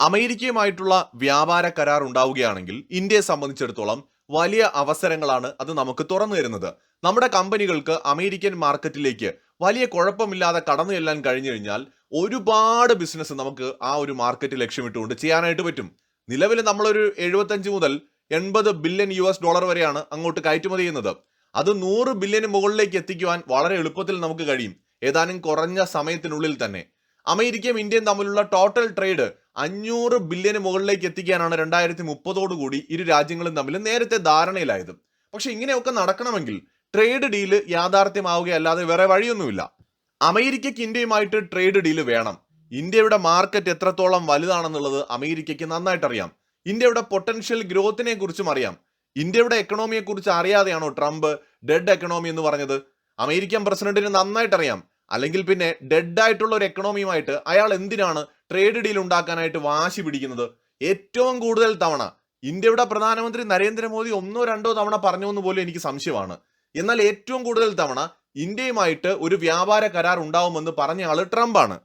അമേരിക്കയുമായിട്ടുള്ള വ്യാപാര കരാർ ഉണ്ടാവുകയാണെങ്കിൽ ഇന്ത്യയെ സംബന്ധിച്ചിടത്തോളം വലിയ അവസരങ്ങളാണ് അത് നമുക്ക് തുറന്നു തരുന്നത്. നമ്മുടെ കമ്പനികൾക്ക് അമേരിക്കൻ മാർക്കറ്റിലേക്ക് വലിയ കുഴപ്പമില്ലാതെ കടന്നു ചെല്ലാൻ കഴിഞ്ഞു കഴിഞ്ഞാൽ ഒരുപാട് ബിസിനസ് നമുക്ക് ആ ഒരു മാർക്കറ്റ് ലക്ഷ്യമിട്ടുകൊണ്ട് ചെയ്യാനായിട്ട് പറ്റും. നിലവിൽ നമ്മളൊരു എഴുപത്തഞ്ച് മുതൽ എൺപത് ബില്യൺ യു എസ് ഡോളർ വരെയാണ് അങ്ങോട്ട് കയറ്റുമതി ചെയ്യുന്നത്. അത് നൂറ് ബില്യന് മുകളിലേക്ക് എത്തിക്കുവാൻ വളരെ എളുപ്പത്തിൽ നമുക്ക് കഴിയും. ഏതാനും കുറഞ്ഞ സമയത്തിനുള്ളിൽ തന്നെ. അമേരിക്കയും ഇന്ത്യയും തമ്മിലുള്ള ടോട്ടൽ ട്രേഡ് അഞ്ഞൂറ് ബില്യന് മുകളിലേക്ക് എത്തിക്കാനാണ് രണ്ടായിരത്തി മുപ്പതോടുകൂടി ഇരു രാജ്യങ്ങളും തമ്മിൽ നേരത്തെ ധാരണയിലായത്. പക്ഷെ ഇങ്ങനെയൊക്കെ നടക്കണമെങ്കിൽ ട്രേഡ് ഡീൽ യാഥാർത്ഥ്യമാവുകയല്ലാതെ വേറെ വഴിയൊന്നുമില്ല. അമേരിക്കയ്ക്ക് ഇന്ത്യയുമായിട്ട് ട്രേഡ് ഡീൽ വേണം. ഇന്ത്യയുടെ മാർക്കറ്റ് എത്രത്തോളം വലുതാണെന്നുള്ളത് അമേരിക്കയ്ക്ക് നന്നായിട്ട് അറിയാം ഇന്ത്യയുടെ പൊട്ടൻഷ്യൽ ഗ്രോത്തിനെ കുറിച്ചും അറിയാം. ഇന്ത്യയുടെ എക്കണോമിയെ കുറിച്ച് അറിയാതെയാണോ ട്രംപ് ഡെഡ് എക്കണോമി എന്ന് പറഞ്ഞത്? അമേരിക്കൻ പ്രസിഡന്റിന് നന്നായിട്ടറിയാം. അല്ലെങ്കിൽ പിന്നെ ഡെഡ് ആയിട്ടുള്ള ഒരു എക്കണോമിയുമായിട്ട് അയാൾ എന്തിനാണ് ട്രേഡ് ഡീൽ ഉണ്ടാക്കാനായിട്ട് വാശി പിടിക്കുന്നത് ഏറ്റവും കൂടുതൽ തവണ. ഇന്ത്യയുടെ പ്രധാനമന്ത്രി നരേന്ദ്രമോദി ഒന്നോ രണ്ടോ തവണ പറഞ്ഞു എന്ന് പോലും എനിക്ക് സംശയമാണ്. എന്നാൽ ഏറ്റവും കൂടുതൽ തവണ ഇന്ത്യയുമായിട്ട് ഒരു വ്യാപാര കരാർ ഉണ്ടാവുമെന്ന് പറഞ്ഞ ആൾ ട്രംപാണ്.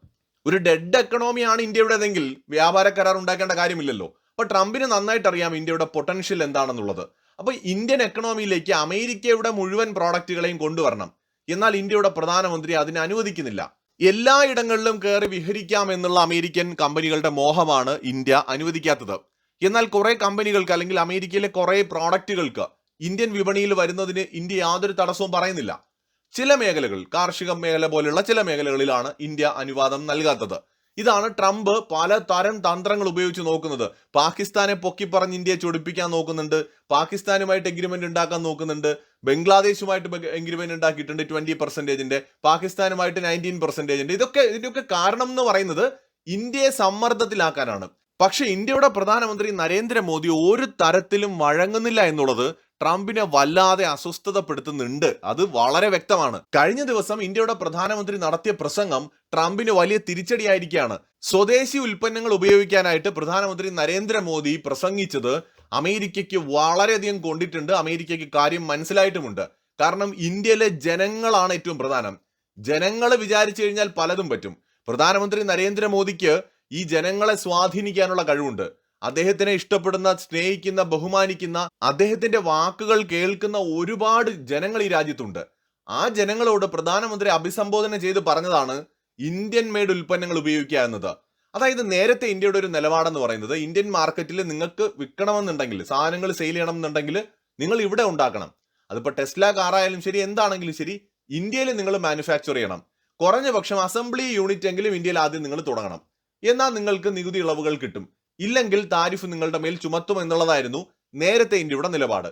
ഒരു ഡെഡ് എക്കണോമിയാണ് ഇന്ത്യയുടേതെങ്കിൽ വ്യാപാര കരാർ ഉണ്ടാക്കേണ്ട കാര്യമില്ലല്ലോ. അപ്പൊ ട്രംപിന് നന്നായിട്ട് അറിയാം ഇന്ത്യയുടെ പൊട്ടൻഷ്യൽ എന്താണെന്നുള്ളത്. അപ്പൊ ഇന്ത്യൻ എക്കണോമിയിലേക്ക് അമേരിക്കയുടെ മുഴുവൻ പ്രോഡക്റ്റുകളെയും കൊണ്ടുവരണം. എന്നാൽ ഇന്ത്യയുടെ പ്രധാനമന്ത്രി അതിനെ അനുവദിക്കുന്നില്ല. എല്ലായിടങ്ങളിലും കയറി വിഹരിക്കാം എന്നുള്ള അമേരിക്കൻ കമ്പനികളുടെ മോഹമാണ് ഇന്ത്യ അനുവദിക്കാത്തത്. എന്നാൽ കുറേ കമ്പനികൾക്ക് അല്ലെങ്കിൽ അമേരിക്കയിലെ കുറേ പ്രോഡക്റ്റുകൾക്ക് ഇന്ത്യൻ വിപണിയിൽ വരുന്നതിന് ഇന്ത്യ യാതൊരു തടസ്സവും പറയുന്നില്ല. ചില മേഖലകൾ കാർഷിക മേഖല പോലുള്ള ചില മേഖലകളിലാണ് ഇന്ത്യ അനുവാദം നൽകാത്തത്. ഇതാണ് ട്രംപ് പല തരം തന്ത്രങ്ങൾ ഉപയോഗിച്ച് നോക്കുന്നത്. പാകിസ്ഥാനെ പൊക്കിപ്പറഞ്ഞ് ഇന്ത്യയെ ചൊടിപ്പിക്കാൻ നോക്കുന്നുണ്ട്. പാകിസ്ഥാനുമായിട്ട് എഗ്രിമെന്റ് ഉണ്ടാക്കാൻ നോക്കുന്നുണ്ട്. ബംഗ്ലാദേശുമായിട്ട് എഗ്രിമെന്റ് ഉണ്ടാക്കിയിട്ടുണ്ട് ട്വന്റി പെർസെന്റേജിന്റെ പാകിസ്ഥാനുമായിട്ട് നയന്റീൻ പെർസെന്റേജിന്റെ ഇതൊക്കെ ഇതിന്റെയൊക്കെ കാരണം എന്ന് പറയുന്നത് ഇന്ത്യയെ സമ്മർദ്ദത്തിലാക്കാനാണ്. പക്ഷെ ഇന്ത്യയുടെ പ്രധാനമന്ത്രി നരേന്ദ്രമോദി ഒരു തരത്തിലും വഴങ്ങുന്നില്ല എന്നുള്ളത് ട്രംപിനെ വല്ലാതെ അസ്വസ്ഥതപ്പെടുത്തുന്നുണ്ട്. അത് വളരെ വ്യക്തമാണ്. കഴിഞ്ഞ ദിവസം ഇന്ത്യയുടെ പ്രധാനമന്ത്രി നടത്തിയ പ്രസംഗം ട്രംപിന് വലിയ തിരിച്ചടിയായിരിക്കുകയാണ്. സ്വദേശി ഉൽപ്പന്നങ്ങൾ ഉപയോഗിക്കാനായിട്ട് പ്രധാനമന്ത്രി നരേന്ദ്രമോദി പ്രസംഗിച്ചത് അമേരിക്കയ്ക്ക് വളരെയധികം കൊണ്ടിട്ടുണ്ട്. അമേരിക്കയ്ക്ക് കാര്യം മനസ്സിലായിട്ടുമുണ്ട്. കാരണം ഇന്ത്യയിലെ ജനങ്ങളാണ് ഏറ്റവും പ്രധാനം. ജനങ്ങൾ വിചാരിച്ചു കഴിഞ്ഞാൽ പലതും പറ്റും. പ്രധാനമന്ത്രി നരേന്ദ്രമോദിക്ക് ഈ ജനങ്ങളെ സ്വാധീനിക്കാനുള്ള കഴിവുണ്ട്. അദ്ദേഹത്തിനെ ഇഷ്ടപ്പെടുന്ന സ്നേഹിക്കുന്ന ബഹുമാനിക്കുന്ന അദ്ദേഹത്തിന്റെ വാക്കുകൾ കേൾക്കുന്ന ഒരുപാട് ജനങ്ങൾ ഈ രാജ്യത്തുണ്ട്. ആ ജനങ്ങളോട് പ്രധാനമന്ത്രി അഭിസംബോധന ചെയ്ത് പറഞ്ഞതാണ് ഇന്ത്യൻ മെയ്ഡ് ഉൽപ്പന്നങ്ങൾ ഉപയോഗിക്കുക എന്നത്. അതായത് നേരത്തെ ഇന്ത്യയുടെ ഒരു നിലപാടെന്ന് പറയുന്നത് ഇന്ത്യൻ മാർക്കറ്റിൽ നിങ്ങൾക്ക് വിൽക്കണമെന്നുണ്ടെങ്കിൽ സാധനങ്ങൾ സെയിൽ ചെയ്യണമെന്നുണ്ടെങ്കിൽ നിങ്ങൾ ഇവിടെ ഉണ്ടാക്കണം. അതിപ്പോൾ ടെസ്ല കാറായാലും ശരി എന്താണെങ്കിലും ശരി ഇന്ത്യയിൽ നിങ്ങൾ മാനുഫാക്ചർ ചെയ്യണം. കുറഞ്ഞ പക്ഷം അസംബ്ലി യൂണിറ്റ് എങ്കിലും ഇന്ത്യയിൽ ആദ്യം നിങ്ങൾ തുടങ്ങണം. എന്നാൽ നിങ്ങൾക്ക് നികുതി ഇളവുകൾ കിട്ടും. ഇല്ലെങ്കിൽ താരിഫ് നിങ്ങളുടെ മേൽ ചുമത്തും എന്നുള്ളതായിരുന്നു നേരത്തെ ഇന്ത്യയുടെ നിലപാട്.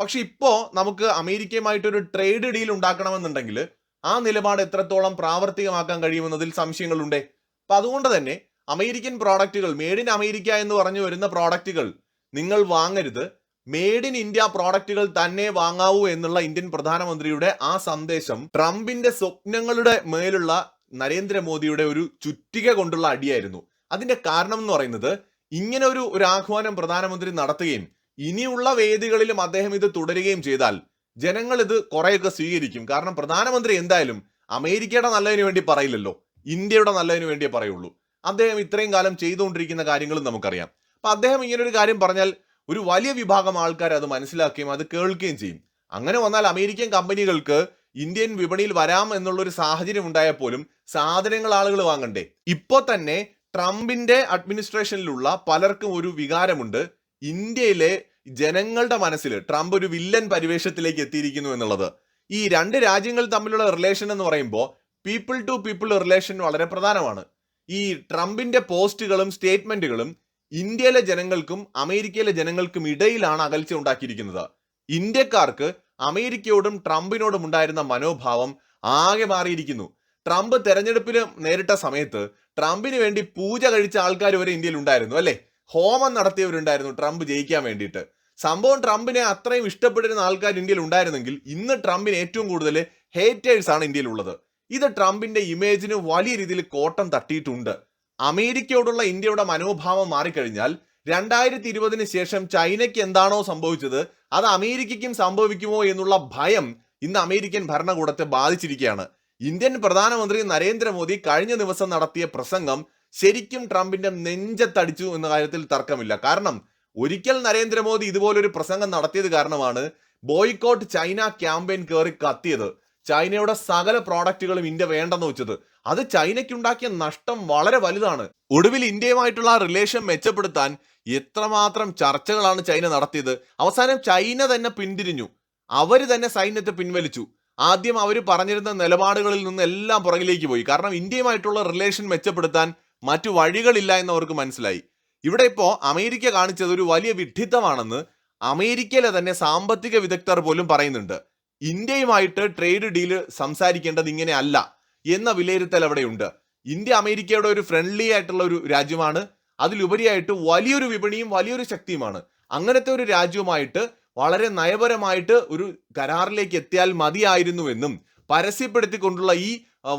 പക്ഷെ ഇപ്പോൾ നമുക്ക് അമേരിക്കയുമായിട്ടൊരു ട്രേഡ് ഡീൽ ഉണ്ടാക്കണമെന്നുണ്ടെങ്കിൽ ആ നിലപാട് എത്രത്തോളം പ്രാവർത്തികമാക്കാൻ കഴിയുമെന്നതിൽ സംശയങ്ങളുണ്ട്. അപ്പൊ അതുകൊണ്ട് തന്നെ അമേരിക്കൻ പ്രോഡക്റ്റുകൾ മേഡ് ഇൻ അമേരിക്ക എന്ന് പറഞ്ഞു വരുന്ന പ്രോഡക്റ്റുകൾ നിങ്ങൾ വാങ്ങരുത്. മേഡ് ഇൻ ഇന്ത്യ പ്രോഡക്റ്റുകൾ തന്നെ വാങ്ങാവൂ എന്നുള്ള ഇന്ത്യൻ പ്രധാനമന്ത്രിയുടെ ആ സന്ദേശം ട്രംപിന്റെ സ്വപ്നങ്ങളുടെ മേലുള്ള നരേന്ദ്രമോദിയുടെ ഒരു ചുറ്റിക കൊണ്ടുള്ള അടിയായിരുന്നു. അതിന്റെ കാരണം എന്ന് പറയുന്നത് ഇങ്ങനെ ഒരു ഒരു ആഹ്വാനം പ്രധാനമന്ത്രി നടത്തുകയും ഇനിയുള്ള വേദികളിലും അദ്ദേഹം ഇത് തുടരുകയും ചെയ്താൽ ജനങ്ങൾ ഇത് കുറെയൊക്കെ സ്വീകരിക്കും. കാരണം പ്രധാനമന്ത്രി എന്തായാലും അമേരിക്കയുടെ നല്ലതിന് വേണ്ടി പറയില്ലല്ലോ. ഇന്ത്യയുടെ നല്ലതിന് വേണ്ടിയേ പറയുള്ളൂ. അദ്ദേഹം ഇത്രയും കാലം ചെയ്തുകൊണ്ടിരിക്കുന്ന കാര്യങ്ങളും നമുക്കറിയാം. അപ്പൊ അദ്ദേഹം ഇങ്ങനെ ഒരു കാര്യം പറഞ്ഞാൽ ഒരു വലിയ വിഭാഗം ആൾക്കാർ അത് മനസ്സിലാക്കുകയും അത് കേൾക്കുകയും ചെയ്യും. അങ്ങനെ വന്നാൽ അമേരിക്കൻ കമ്പനികൾക്ക് ഇന്ത്യൻ വിപണിയിൽ വരാം എന്നുള്ള ഒരു സാഹചര്യം ഉണ്ടായാൽ പോലും സാധനങ്ങൾ ആളുകൾ വാങ്ങണ്ടേ. ഇപ്പോൾ തന്നെ ട്രംപിന്റെ അഡ്മിനിസ്ട്രേഷനിലുള്ള പലർക്കും ഒരു വികാരമുണ്ട്. ഇന്ത്യയിലെ ജനങ്ങളുടെ മനസ്സിൽ ട്രംപ് ഒരു വില്ലൻ പരിവേഷത്തിലേക്ക് എത്തിയിരിക്കുന്നു എന്നുള്ളത്. ഈ രണ്ട് രാജ്യങ്ങൾ തമ്മിലുള്ള റിലേഷൻ എന്ന് പറയുമ്പോൾ പീപ്പിൾ ടു പീപ്പിൾ റിലേഷൻ വളരെ പ്രധാനമാണ്. ഈ ട്രംപിന്റെ പോസ്റ്റുകളും സ്റ്റേറ്റ്മെന്റുകളും ഇന്ത്യയിലെ ജനങ്ങൾക്കും അമേരിക്കയിലെ ജനങ്ങൾക്കും ഇടയിലാണ് അകൽച്ച ഉണ്ടാക്കിയിരിക്കുന്നത്. ഇന്ത്യക്കാർക്ക് അമേരിക്കയോടും ട്രംപിനോടും ഉണ്ടായിരുന്ന മനോഭാവം ആകെ മാറിയിരിക്കുന്നു. ട്രംപ് തെരഞ്ഞെടുപ്പിന് നേരിട്ട സമയത്ത് ട്രംപിന് വേണ്ടി പൂജ കഴിച്ച ആൾക്കാർ വരെ ഇന്ത്യയിൽ ഉണ്ടായിരുന്നു അല്ലേ? ഹോമം നടത്തിയവരുണ്ടായിരുന്നു ട്രംപ് ജയിക്കാൻ വേണ്ടിയിട്ട്. സംഭവം ട്രംപിനെ അത്രയും ഇഷ്ടപ്പെട്ടിരുന്ന ആൾക്കാർ ഇന്ത്യയിൽ ഉണ്ടായിരുന്നെങ്കിൽ ഇന്ന് ട്രംപിന് ഏറ്റവും കൂടുതൽ ഹേറ്റേഴ്സ് ആണ് ഇന്ത്യയിലുള്ളത്. ഇത് ട്രംപിന്റെ ഇമേജിന് വലിയ രീതിയിൽ കോട്ടം തട്ടിയിട്ടുണ്ട്. അമേരിക്കയോടുള്ള ഇന്ത്യയുടെ മനോഭാവം മാറിക്കഴിഞ്ഞാൽ രണ്ടായിരത്തി ഇരുപതിന് ശേഷം ചൈനയ്ക്ക് എന്താണോ സംഭവിച്ചത് അത് അമേരിക്കയ്ക്കും സംഭവിക്കുമോ എന്നുള്ള ഭയം ഇന്ന് അമേരിക്കൻ ഭരണകൂടത്തെ ബാധിച്ചിരിക്കുകയാണ്. ഇന്ത്യൻ പ്രധാനമന്ത്രി നരേന്ദ്രമോദി കഴിഞ്ഞ ദിവസം നടത്തിയ പ്രസംഗം ശരിക്കും ട്രംപിന്റെ നെഞ്ചത്തടിച്ചു എന്ന കാര്യത്തിൽ തർക്കമില്ല. കാരണം ഒരിക്കൽ നരേന്ദ്രമോദി ഇതുപോലൊരു പ്രസംഗം നടത്തിയത് കാരണമാണ് ബോയ്ക്കോട്ട് ചൈന ക്യാമ്പയിൻ കയറി കത്തിയത്. ചൈനയുടെ സകല പ്രോഡക്റ്റുകളും ഇന്ത്യ വേണ്ടെന്ന് വെച്ചത്. അത് ചൈനയ്ക്കുണ്ടാക്കിയ നഷ്ടം വളരെ വലുതാണ്. ഒടുവിൽ ഇന്ത്യയുമായിട്ടുള്ള റിലേഷൻ മെച്ചപ്പെടുത്താൻ എത്രമാത്രം ചർച്ചകളാണ് ചൈന നടത്തിയത്. അവസാനം ചൈന തന്നെ പിന്തിരിഞ്ഞു. അവർ തന്നെ സൈന്യത്തെ പിൻവലിച്ചു. ആദ്യം അവർ പറഞ്ഞിരുന്ന നിലപാടുകളിൽ നിന്ന് എല്ലാം പുറകിലേക്ക് പോയി. കാരണം ഇന്ത്യയുമായിട്ടുള്ള റിലേഷൻ മെച്ചപ്പെടുത്താൻ മറ്റു വഴികളില്ല എന്ന് അവർക്ക് മനസ്സിലായി. ഇവിടെ ഇപ്പോൾ അമേരിക്ക കാണിച്ചത് ഒരു വലിയ വിഡ്ഢിത്തമാണെന്ന് അമേരിക്കയിലെ തന്നെ സാമ്പത്തിക വിദഗ്ധർ പോലും പറയുന്നുണ്ട്. ഇന്ത്യയുമായിട്ട് ട്രേഡ് ഡീൽ സംസാരിക്കേണ്ടത് ഇങ്ങനെ അല്ല എന്ന വിലയിരുത്തൽ അവിടെയുണ്ട് ഇന്ത്യ അമേരിക്കയുടെ ഒരു ഫ്രണ്ട്ലി ആയിട്ടുള്ള ഒരു രാജ്യമാണ്. അതിലുപരിയായിട്ട് വലിയൊരു വിപണിയും വലിയൊരു ശക്തിയുമാണ്. അങ്ങനത്തെ ഒരു രാജ്യവുമായിട്ട് വളരെ നയപരമായിട്ട് ഒരു കരാറിലേക്ക് എത്തിയാൽ മതിയായിരുന്നുവെന്നും പരസ്യപ്പെടുത്തിക്കൊണ്ടുള്ള ഈ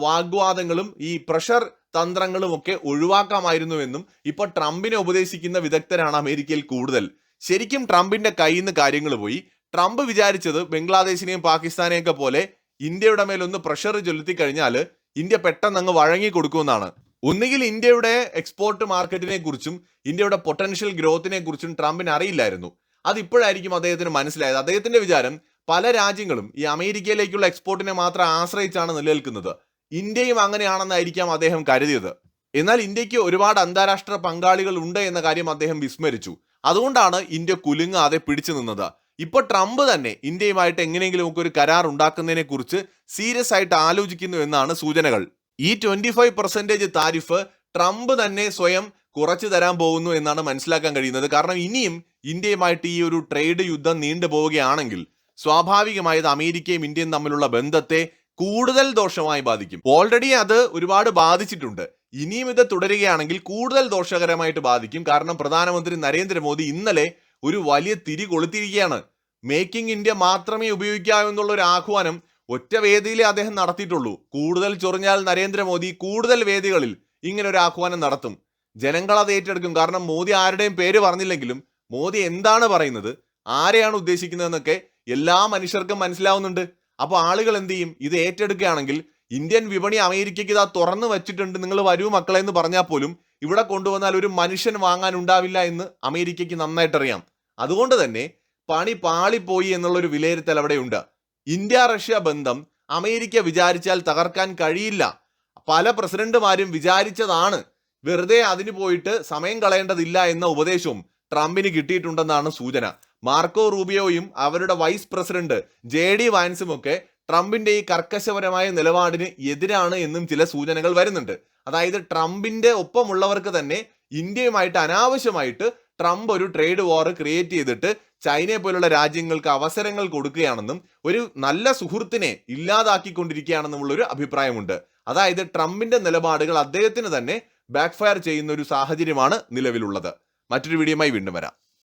വാഗ്വാദങ്ങളും ഈ പ്രഷർ തന്ത്രങ്ങളും ഒക്കെ ഒഴിവാക്കാമായിരുന്നുവെന്നും ഇപ്പോൾ ട്രംപിനെ ഉപദേശിക്കുന്ന വിദഗ്ധരാണ് അമേരിക്കയിൽ കൂടുതൽ. ശരിക്കും ട്രംപിന്റെ കയ്യിൽ നിന്ന് കാര്യങ്ങൾ പോയി. ട്രംപ് വിചാരിച്ചത് ബംഗ്ലാദേശിനെയും പാകിസ്ഥാനെയും ഒക്കെ പോലെ ഇന്ത്യയുടെ മേലൊന്ന് പ്രഷർ ചൊലുത്തി കഴിഞ്ഞാൽ ഇന്ത്യ പെട്ടെന്ന് അങ്ങ് വഴങ്ങി കൊടുക്കുമെന്നാണ്. ഒന്നുകിൽ ഇന്ത്യയുടെ എക്സ്പോർട്ട് മാർക്കറ്റിനെ കുറിച്ചും ഇന്ത്യയുടെ പൊട്ടൻഷ്യൽ ഗ്രോത്തിനെ കുറിച്ചും ട്രംപിന് അറിയില്ലായിരുന്നു. അത് ഇപ്പോഴായിരിക്കും അദ്ദേഹത്തിന് മനസ്സിലായത്. അദ്ദേഹത്തിന്റെ വിചാരം പല രാജ്യങ്ങളും ഈ അമേരിക്കയിലേക്കുള്ള എക്സ്പോർട്ടിനെ മാത്രം ആശ്രയിച്ചാണ് നിലനിൽക്കുന്നത്. ഇന്ത്യയും അങ്ങനെയാണെന്നായിരിക്കാം അദ്ദേഹം കരുതിയത്. എന്നാൽ ഇന്ത്യയ്ക്ക് ഒരുപാട് അന്താരാഷ്ട്ര പങ്കാളികൾ ഉണ്ട് എന്ന കാര്യം അദ്ദേഹം വിസ്മരിച്ചു. അതുകൊണ്ടാണ് ഇന്ത്യ കുലുങ്ങാതെ പിടിച്ചു നിന്നത്. ഇപ്പൊ ട്രംപ് തന്നെ ഇന്ത്യയുമായിട്ട് എങ്ങനെയെങ്കിലും ഒക്കെ ഒരു കരാർ ഉണ്ടാക്കുന്നതിനെ കുറിച്ച് സീരിയസ് ആയിട്ട് ആലോചിക്കുന്നു എന്നാണ് സൂചനകൾ. ഈ twenty five percentage tariff Trump തന്നെ സ്വയം കുറച്ചു തരാൻ പോകുന്നു എന്നാണ് മനസ്സിലാക്കാൻ കഴിയുന്നത്. കാരണം ഇനിയും ഇന്ത്യയുമായിട്ട് ഈ ഒരു ട്രേഡ് യുദ്ധം നീണ്ടു പോവുകയാണെങ്കിൽ സ്വാഭാവികമായത് അമേരിക്കയും ഇന്ത്യയും തമ്മിലുള്ള ബന്ധത്തെ കൂടുതൽ ദോഷമായി ബാധിക്കും. ഓൾറെഡി അത് ഒരുപാട് ബാധിച്ചിട്ടുണ്ട്. ഇനിയും ഇത് തുടരുകയാണെങ്കിൽ കൂടുതൽ ദോഷകരമായിട്ട് ബാധിക്കും. കാരണം പ്രധാനമന്ത്രി നരേന്ദ്രമോദി ഇന്നലെ ഒരു വലിയ തിരി കൊളുത്തിയിരിക്കുകയാണ്. മേക്കിംഗ് ഇന്ത്യ മാത്രമേ ഉപയോഗിക്കാവൂ എന്നുള്ള ഒരു ആഹ്വാനം ഒറ്റ വേദിയിലേ അദ്ദേഹം നടത്തിയിട്ടുള്ളൂ. കൂടുതൽ ചൊറിഞ്ഞാൽ നരേന്ദ്രമോദി കൂടുതൽ വേദികളിൽ ഇങ്ങനെ ഒരു ആഹ്വാനം നടത്തും. ജനങ്ങൾ അത് ഏറ്റെടുക്കും. കാരണം മോദി ആരുടെയും പേര് പറഞ്ഞില്ലെങ്കിലും മോദി എന്താണ് പറയുന്നത്? ആരെയാണ് ഉദ്ദേശിക്കുന്നതെന്നൊക്കെ എല്ലാ മനുഷ്യർക്കും മനസ്സിലാവുന്നുണ്ട്. അപ്പോൾ ആളുകൾ എന്ത് ചെയ്യും? ഇത് ഏറ്റെടുക്കുകയാണെങ്കിൽ ഇന്ത്യൻ വിപണി അമേരിക്കയ്ക്ക് ഇതാ തുറന്നു വെച്ചിട്ടുണ്ട്. നിങ്ങൾ വരൂ മക്കളെ എന്ന് പറഞ്ഞാൽ പോലും ഇവിടെ കൊണ്ടുവന്നാൽ ഒരു മനുഷ്യൻ വാങ്ങാൻ ഉണ്ടാവില്ല എന്ന് അമേരിക്കയ്ക്ക് നന്നായിട്ടറിയാം അതുകൊണ്ട് തന്നെ പണി പാളിപ്പോയി എന്നുള്ളൊരു വിലയിരുത്തൽ അവിടെയുണ്ട് ഇന്ത്യ റഷ്യ ബന്ധം അമേരിക്ക വിചാരിച്ചാൽ തകർക്കാൻ കഴിയില്ല. പല പ്രസിഡന്റുമാരും വിചാരിച്ചതാണ് വെറുതെ അതിന് പോയിട്ട് സമയം കളയേണ്ടതില്ല എന്ന ഉപദേശവും ട്രംപിന് കിട്ടിയിട്ടുണ്ടെന്നാണ് സൂചന. മാർക്കോ റൂബിയോയും അവരുടെ വൈസ് പ്രസിഡന്റ് ജെ ഡി വാൻസും ഒക്കെ ട്രംപിന്റെ ഈ കർക്കശപരമായ നിലപാടിന് എതിരാണ് എന്നും ചില സൂചനകൾ വരുന്നുണ്ട്. അതായത് ട്രംപിന്റെ ഒപ്പമുള്ളവർക്ക് തന്നെ ഇന്ത്യയുമായിട്ട് അനാവശ്യമായിട്ട് ട്രംപ് ഒരു ട്രേഡ് വാർ ക്രിയേറ്റ് ചെയ്തിട്ട് ചൈനയെ പോലുള്ള രാജ്യങ്ങൾക്ക് അവസരങ്ങൾ കൊടുക്കുകയാണെന്നും ഒരു നല്ല സുഹൃത്തിനെ ഇല്ലാതാക്കിക്കൊണ്ടിരിക്കുകയാണെന്നുമുള്ള ഒരു അഭിപ്രായമുണ്ട്. അതായത് ട്രംപിന്റെ നിലപാടുകൾ അദ്ദേഹത്തിന് തന്നെ ബാക്ക്ഫയർ ചെയ്യുന്ന ഒരു സാഹചര്യമാണ് നിലവിലുള്ളത്. മറ്റൊരു വീഡിയോയുമായി വീണ്ടും വരാം.